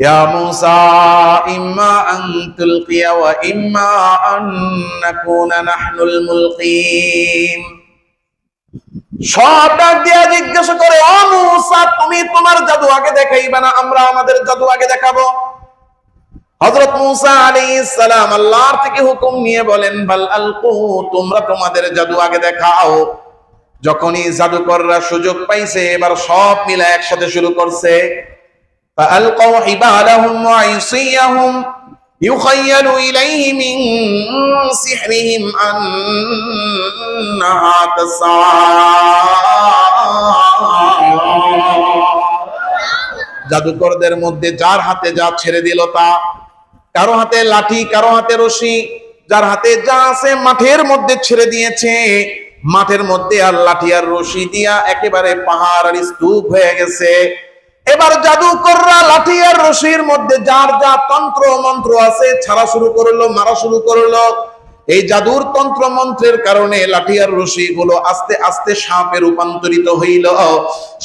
يا موسى, إما أن تلقي وإما أن نكون نحن الملقين. দিয়া জিজ্ঞাসা করে তুমি তোমার জাদু আগে দেখাইবে না, আমরা আমাদের জাদু আগে দেখাবো? হযরত মুসা আলাইহিস সালাম আল্লাহর থেকে হুকুম নিয়ে বলেন, বাল আলকু, তোমরা তোমাদের জাদু আগে দেখাও। যখনই জাদুকররা সুযোগ পাইছে, এবার সব মিলা একসাথে শুরু করছে। فألقوا حبالهم وعصيهم يخيل إليه من سحرهم أنها تسعى জাদুকরদের মধ্যে যার হাতে যা ছেড়ে দিল তা কারো হাতে লাঠি কারো হাতে রশি যার হাতে যা আছে মাঠের মধ্যে ছেড়ে দিয়েছে মাঠের মধ্যে আর লাঠি আর রশি দিয়া একেবারে পাহাড় আর স্তূপ হয়ে গেছে এবার জাদুকররা লাঠি আর রশির মধ্যে যার যা তন্ত্র মন্ত্র আছে ছাড়া শুরু করল, মারা শুরু করল। এই জাদুর তন্ত্র মন্ত্রের কারণে লাঠি আর রশি গুলো আস্তে আস্তে সাপে রূপান্তরিত হইল।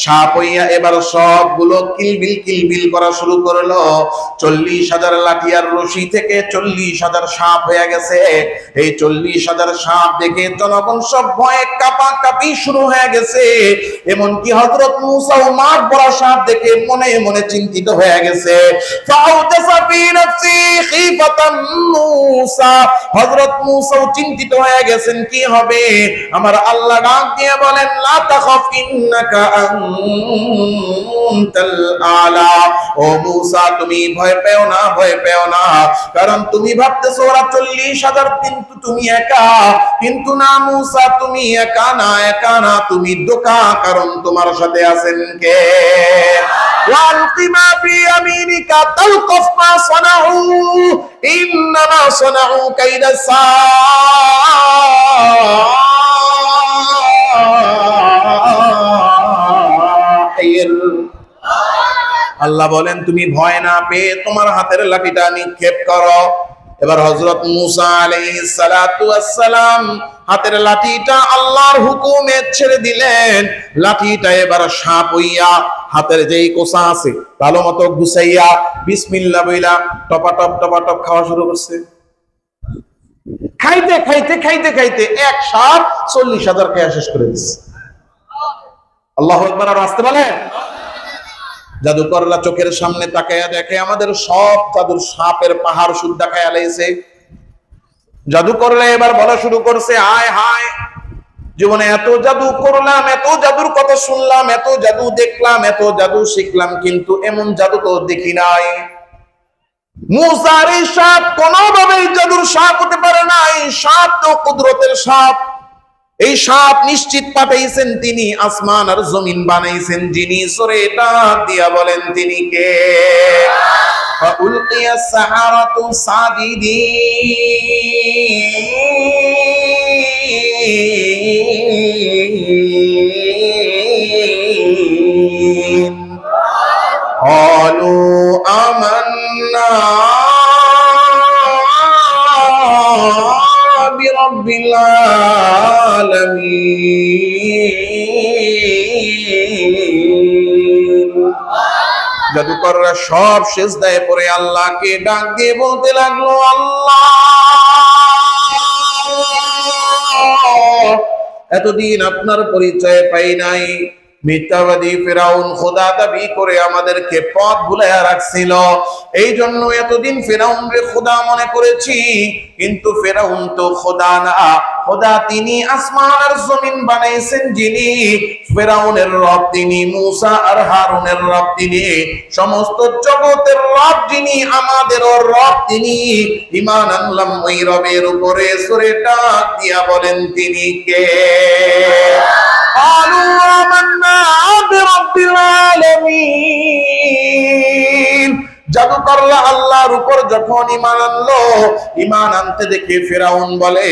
সাপ হইয়া এবার সবগুলো কিলবিল কিলবিল করা শুরু করল। চল্লিশ হাজার লাঠি আর রশি থেকে চল্লিশ হাজার সাপ হয়ে গেছে। এই চল্লিশ হাজার সাপ দেখে জনগণ সব ভয়ে কাপা কাপি শুরু হয়ে গেছে। এমনকি হজরত মুসাও মাঠ বড় সাপ দেখে মনে মনে চিন্তিত হয়ে গেছে। ফাউজাসা মুসাও চিন্তিত হয়ে গেছেন, কি হবে? আমার আল্লাহ ডাক দিয়ে বলেন আনতাল আলা। ও মুসা, তুমি ভয় পেও না, ভয় পেও না। কারণ তুমি ভাবতেছো, ওরা 40000 কিন্তু তুমি একা। কিন্তু না মুসা, তুমি একা না একা না, তুমি দোকা। কারণ তোমার সাথে আছেন কে? ওয়ালকিমা ফি আমিনিকা তালকফ মা সানাহু। ইন إنما صنعوا كيد الساحر আল্লাহ বলেন তুমি ভয় না পেয়ে তোমার হাতের লাঠিটা নিক্ষেপ করো এবার হযরত মুসা আলাইহিস সালাতু ওয়াসসালাম হাতের লাঠিটা আল্লাহর হুকুমে ছেড়ে দিলেন লাঠিটা এবার সাপ হইয়া হাতের যেই কোসা আছে, ভালো মতো গুছাইয়া বিসমিল্লাহ বইলা টপাটপ টপাটপ খাওয়া শুরু করছে। খাইতে খাইতে খাইতে খাইতে এক সাপ চল্লিশ হাজার খেয়া শেষ করে দিচ্ছে আল্লাহ একবার আর আসতে বলেন জাদুকররা চোখের সামনে তাকায়া দেখে, আমাদের সব জাদুর সাপের পাহাড় শুদ্ধা খায়া লাইছে জাদুকররা এবার বলা শুরু করছে, আয়, হায়। জীবনে এত জাদু করলাম এত জাদুর কথা শুনলাম এত জাদু দেখলাম এত জাদু শিখলাম কিন্তু এমন জাদু তো দেখি নাই মুসার এই সাপ কোনোভাবেই জাদুর সাপ হতে পারে না এই সাপ তো কুদরতের সাপ এই সাপ নিশ্চিত পাঠাইছেন তিনি আসমান আর জমিন বানাইছেন যিনি সরে ডাক দিয়া বলেন তিনি কে فألقي السحرة ساجدين জাদুকররা সব শেষ দায় পরে আল্লাহকে ডাক দিয়ে বলতে লাগল, আল্লাহ, এতদিন আপনার পরিচয় পাই নাই। মিথ্যাবাদী ফেরাউন খোদা দাবি করে আমাদেরকে পথ ভুলাইয়া রাখছিল। এই জন্য এতদিন ফেরাউন রে খোদা মনে করেছি, কিন্তু ফেরাউন তো খোদা না। খোদা তিনি আসমান আর জমিন বানাইছেন যিনি ফেরাউনের রব তিনি মুসা আর হারুনের রব তিনি সমস্ত জগতের রব যিনি আমাদের রব তিনি ইমান আনলাম ওই রবের উপরে সুরে ডাক দিয়া বলেন তিনি কে قالوا آمنا برب العالمين আল্লাহর উপর যখন ইমান আনলো ইমান আনতে দেখে ফেরাউন বলে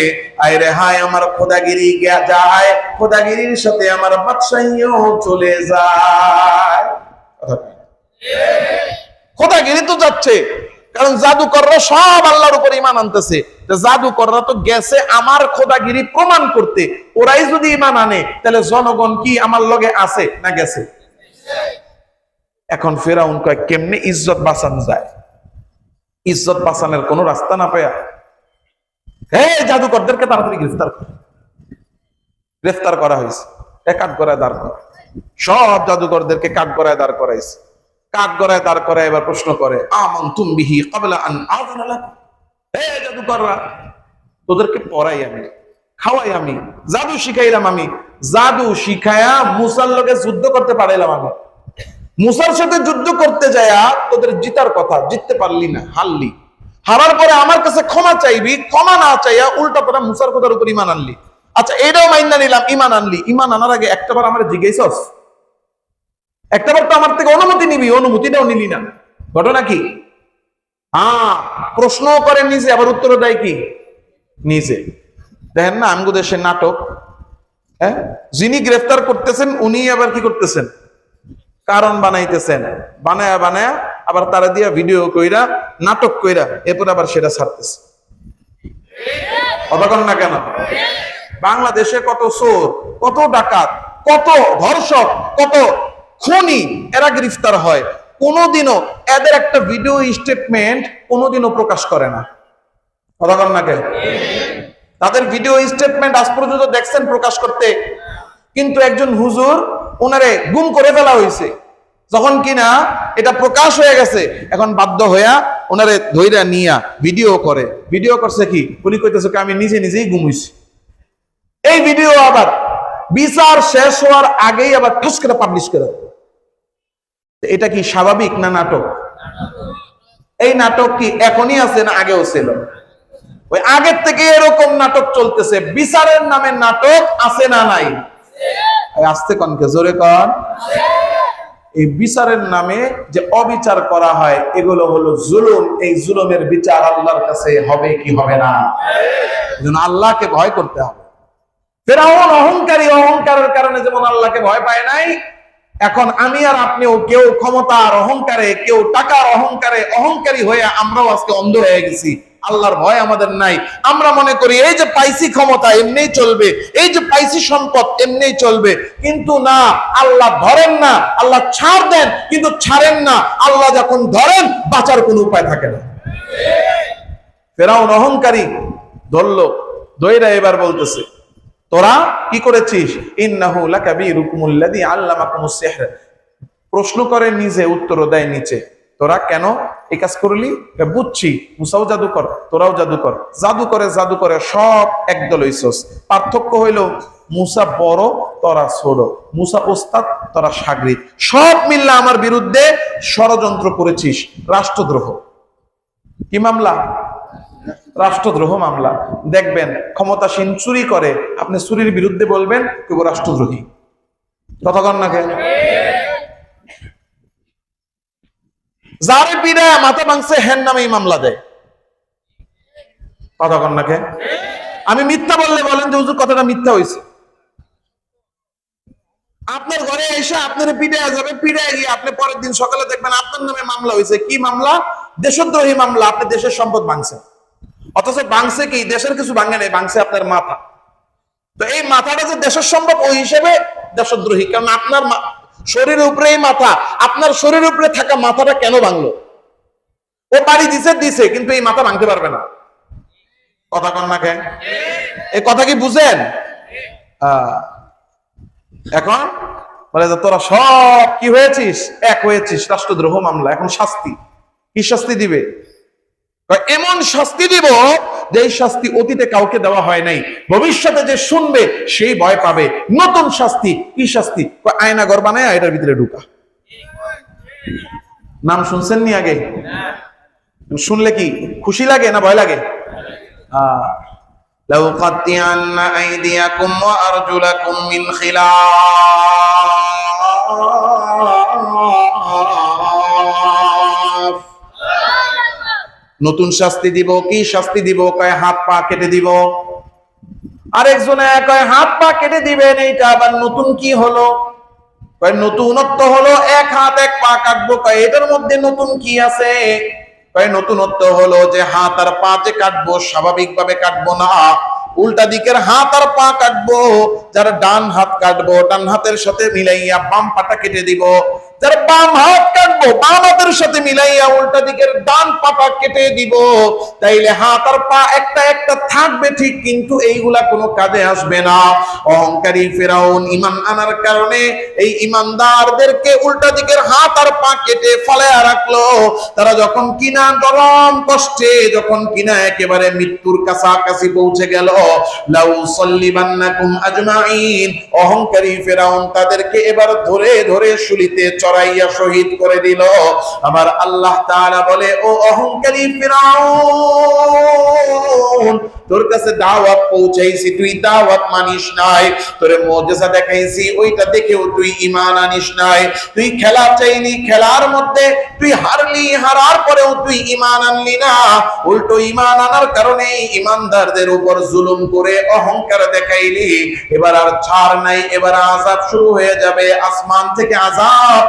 হায়, আমার খোদাগিরি যায়, খোদাগিরির সাথে আমার বাদশাহীও চলে যায়। খোদাগিরি তো যাচ্ছে, কারণ জাদুকররা সব আল্লাহর উপর ইমান আনতেছে। জাদুকররা তো গেছে আমার খোদাগিরি প্রমাণ করতে। ওরাই যদি ইমান আনে, তাহলে জনগণ কি আমার লগে আছে না গেছে? এখন ফেরাউন কয়, কেমনে ইজ্জত বাঁচান যায়? ইজ্জত বাঁচানোর কোনো রাস্তা না পায়া? হে জাদুকরদেরকে তাড়াতাড়ি গ্রেফতার কর। গ্রেফতার করা হয়েছে। কাঠ গড়ায় দাঁড় করা। সব জাদুকরদেরকে কাঠ গড়ায় দাঁড় করাইছে। কাঠ গড়ায় দাঁড় করায় এবার প্রশ্ন করে আমন তুম বিহি কাবলা আন লাকুম? হে জাদুকররা, তোদেরকে পড়াই আমি, খাওয়াই আমি, জাদু শিখাইলাম আমি, জাদু শিখায়া মুসার লোকে যুদ্ধ করতে পারাইলাম আমি মুসার সাথে যুদ্ধ করতে যায়া তোদের জিতার কথা, জিততে পারলি না, হারলি। হারার পরে আমার কাছে ক্ষমা চাইবি, ক্ষমা না চাইয়া উল্টা তোরা মুসার কথার উপর ইমান আনলি। আচ্ছা এটাও মাইনা নিলাম, ইমান আনলি। ইমান আনার আগে একটাবার আমার জিজ্ঞেস একটাবার তো আমার থেকে অনুমতি নিবি, অনুমতিটাও নিলি না। ঘটনা কি? হ্যাঁ প্রশ্ন করে নিজে, আবার উত্তর দেয় কি? নিজে। দেখেন না, আমগো দেশের নাটক হ্যাঁ? যিনি গ্রেফতার করতেছেন উনি আবার কি করতেছেন? কারণ বানাইতেছেন। বানায়া বানায়া আবার তারা দিয়া ভিডিও কইরা, নাটক কইরা, এরপর আবার সেটা ছাড়তেছে। কতক্ষণ না কেন? বাংলাদেশে কত চোর, কত ডাকাত, কত ধর্ষক, কত খুনি এরা গ্রেফতার হয়। কোনোদিনও এদের একটা ভিডিও স্টেটমেন্ট কোনোদিনও প্রকাশ করে না। কতক্ষণ না কেন? তাদের ভিডিও স্টেটমেন্ট আজ পর্যন্ত দেখছেন প্রকাশ করতে। কিন্তু একজন হুজুর ওনারে গুম করে ফেলা হয়েছে। যখন কিনা এটা প্রকাশ হয়ে গেছে, এখন বাধ্য হইয়া ওনারে ধৈর্য নিয়া ভিডিও করে। ভিডিও করছে কি? উনি কইতেছে আমি নিজে নিজেই গুম হইছি। এই ভিডিও আবার বিচার শেষ হওয়ার আগেই আবার ঠাস করে পাবলিশ করে এটা কি স্বাভাবিক না নাটক? এই নাটক কি এখনই আছে না আগেও ছিল? ওই আগের থেকে এরকম নাটক চলতেছে। বিচারের নামে নাটক আছে না নাই? আসতে কনকে জোরে কন। এই বিচারের নামে যে অবিচার করা হয়, এগুলো হলো জুলুম। এই জুলুমের বিচার আল্লাহর কাছে হবে কি হবে না? আল্লাহকে ভয় করতে হবে। ফেরাউন অহংকারী, অহংকারের কারণে যেমন আল্লাহকে ভয় পায় নাই, এখন আমি আর আপনিও কেউ ক্ষমতার অহংকারে, কেউ টাকার অহংকারে, অহংকারী হয়ে আমরাও আজকে অন্ধ হয়ে গেছি। আল্লাহর ভয় আমাদের নাই। আমরা মনে করি, এই যে পাইছি ক্ষমতা এমনিই চলবে, এই যে পাইছি সম্পদ এমনিই চলবে। কিন্তু না, আল্লাহ ধরেন না, আল্লাহ ছাড় দেন, কিন্তু ছাড়েন না। আল্লাহ যখন ধরেন, বাঁচার কোনো উপায় থাকে না। ফেরাউন অহংকারী ধরলো দইরা এবার বলতেছে, তোরা কি করেছিস? ইন্নাহু লাকাবীরুকুমুল্লাযী আল্লামাকুমুস সিহর। প্রশ্ন করে নিজে উত্তর দেয় নিচে। তোরা কেন এই কাজ করলি? বুঝছি, মুসাও জাদু কর তোরাও জাদু কর জাদু করে জাদু করে সব একদল হইছস। পার্থক্য হইল, মুসা বড়, তোরা ছোট। মুসা ওস্তাদ, তোরা সাগরিক সব মিল্লা আমার বিরুদ্ধে ষড়যন্ত্র করেছিস, রাষ্ট্রদ্রোহ। কি মামলা? রাষ্ট্রদ্রোহ মামলা। দেখবেন, ক্ষমতাসীন চুরি করে, আপনি চুরির বিরুদ্ধে বলবেন কেউ রাষ্ট্রদ্রোহী। কতক্ষণ না কেন যারে পিড়ায় মাথা ভাঙছে হ্যান নামে মামলা দেয়। কতক্ষণ না কেন? আমি মিথ্যা বললে বলেন যে, হুজুর, কথাটা মিথ্যা হয়েছে আপনার ঘরে এসে আপনার পিড়ায় যাবে পিড়ায় গিয়ে আপনি পরের দিন সকালে দেখবেন আপনার নামে মামলা হয়েছে কি মামলা? দেশদ্রোহী মামলা, আপনি দেশের সম্পদ ভাঙছেন। অথচ বাংছে কি? দেশের কিছু ভাঙে নেই, ভাঙছে আপনার মাথা। তো এই মাথাটা যে দেশের সম্ভব ওই হিসেবে দেশদ্রোহী। কারণ আপনার শরীরের উপরে এই মাথা। আপনার শরীরের উপরে থাকা মাথাটা কেন ভাঙলো? ও বাড়ি দিছে দিছে, কিন্তু এই মাথা ভাঙতে পারবে না। কথা কন না কেন? এই কথা কি বুঝেন? এখন বলে তোরা সব কি হয়েছিস? এক হয়েছিস, রাষ্ট্রদ্রোহ মামলা, এখন শাস্তি। কি শাস্তি দিবে? এমন শাস্তি দিব যে এই শাস্তি অতীতে কাউকে দেওয়া হয় নাই ভবিষ্যতে যে শুনবে সেই ভয় পাবে নতুন শাস্তি কি শাস্তি কয়, আয়না ঘর বানায় এটার ভিতরে ঢুকা নাম শুনছেন নি আগে শুনলে কি খুশি লাগে না ভয় লাগে আহ لو قطعن أيديكم وأرجلكم من خلاف নতুন শাস্তি দিব, কি শাস্তি দিব? কয় হাত পা কেটে দিব। আরেকজনে কয়, হাত পা কেটে দিবেন, এইটা আবার নতুন কি হলো? নতুনত্ব হলো, এক হাত, এক পা কাটবো। কয়, এটার মধ্যে নতুন কি আছে? কয়, নতুনত্ব হলো যে হাত আর পা যে কাটবো, স্বাভাবিকভাবে কাটবো না। উল্টা দিকের হাত আর পা কাটবো, যারা ডান হাত কাটবো, ডান হাতের সাথে মিলাইয়া বাম পাটা কেটে দিব। যার বাম হাত কাটবো, বাম হাতের সাথে মিলাইয়া উল্টা দিকের ডান পাটা কেটে দিব। তাইলে হাত আর পা একটা একটা থাকবে ঠিক, কিন্তু এইগুলা কোনো কাজে আসবে না। অহংকারী ফেরাউন ইমান আনার কারণে এই ইমানদারদেরকে উল্টা দিকের হাত আর পা কেটে ফলে রাখল। তারা যখন কিনা গরম কষ্টে, যখন কিনা একেবারে মৃত্যুর কাছাকাছি পৌঁছে গেল, লাউ সল্লিবান্নাকুম আজমাইন। অহংকারী ফেরাউন তাদেরকে এবার ধরে ধরে শুলিতে চড়াইয়া শহীদ করে দিল। আবার আল্লাহ তাআলা বলে, ও অহংকারী ফেরাউন, তোর কাছে দাওয়াত পৌঁছাইছি, তুই দাওয়াত মানিস নাই। তোরে মুজিজা দেখাইছি, ওইটা দেখেও তুই ঈমান আনিস নাই। তুই খেলা চাইলি, খেলার মধ্যে তুই হারলি, হারার পরেও তুই ঈমান আনলি না। উল্টো ঈমান আনার কারণে ঈমানদারদের উপর জুলুম করে অহংকার দেখাইলি। এবার আর ছাড় নাই, এবার আযাব শুরু হয়ে যাবে। আসমান থেকে আযাব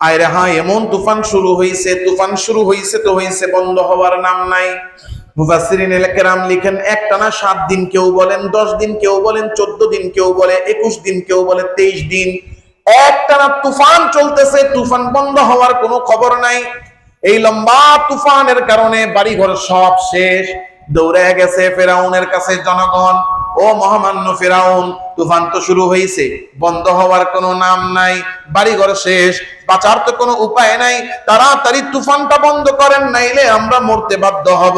আয়রে হ্যাঁ এমন তুফান শুরু হয়েছে তুফান শুরু হয়েছে তো হয়েছে বন্ধ হওয়ার নাম নাই। মুফাসসিরিন কেরাম লিখেন, একটানা সাত দিন কেউ বলেন, দশ দিন কেউ বলেন, চোদ্দ দিন কেউ বলে, একুশ দিন কেউ বলে, তেইশ দিন। একটানা তুফান চলতেছে, তুফান বন্ধ হওয়ার কোনো খবর নাই। এই লম্বা তুফানের কারণে বাড়িঘর সব শেষ, দৌড়ে গেছে ফেরাউনের কাছে জনগণ। ও মহামান্য ফেরাউন, তুফান তো শুরু হয়েছে, বন্ধ হওয়ার কোনো নাম নাই, বাড়িঘর শেষ, বাঁচার তো কোনো উপায় নাই, তাড়াতাড়ি তুফানটা বন্ধ করেন, নাইলে আমরা মরতে বাধ্য হব।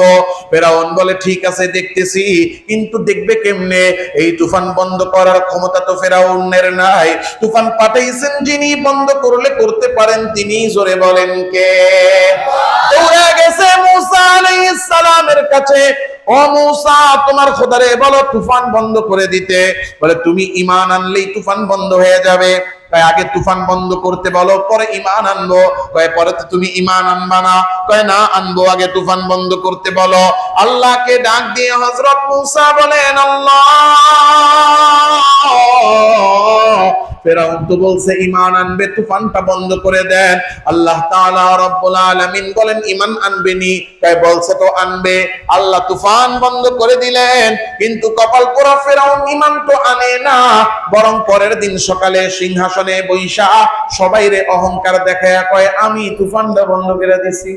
ফেরাউন বলে, ঠিক আছে, দেখতেছি, কিন্তু দেখবে কেমনে? এই তুফান বন্ধ করার ক্ষমতা তো ফেরাউনের নাই। তুফান পাঠাইছেন যিনি, বন্ধ করলে করতে পারেন তিনি। জোরে বলেন কে? গেছে মুসা আলাইহিস সালামের কাছে। ও মৌসা, তোমার খোদারে বলো, তুফান বন্ধ করে দিতে। বলে, তুমি ইমান আনলেই তুফান বন্ধ হয়ে যাবে। কয়, আগে তুফান বন্ধ করতে বলো, পরে ইমান আনব। কয়, পরে তো তুমি ইমান আনবা না। কয়, না, আনব, আগে তুফান বন্ধ করতে বলো। আল্লাহকে ডাক দিয়ে হজরত মুসা বলেন, আল্লাহ! ফেরাউন তো বলছে, ঈমান আনবে, তুফানটা বন্ধ করে দেন। আল্লাহ তাআলা রব্বুল আলামিন বলেন, ঈমান আনবে নি তাই বলছে, তো আনবে। আল্লাহ তুফান বন্ধ করে দিলেন, কিন্তু কপাল পোড়া ফেরাউন ঈমান তো আনে না। বরং পরের দিন সকালে সিংহাসনে বৈশা সবাইরে অহংকার দেখায় কয়, আমি তুফানটা বন্ধ করে দিছি।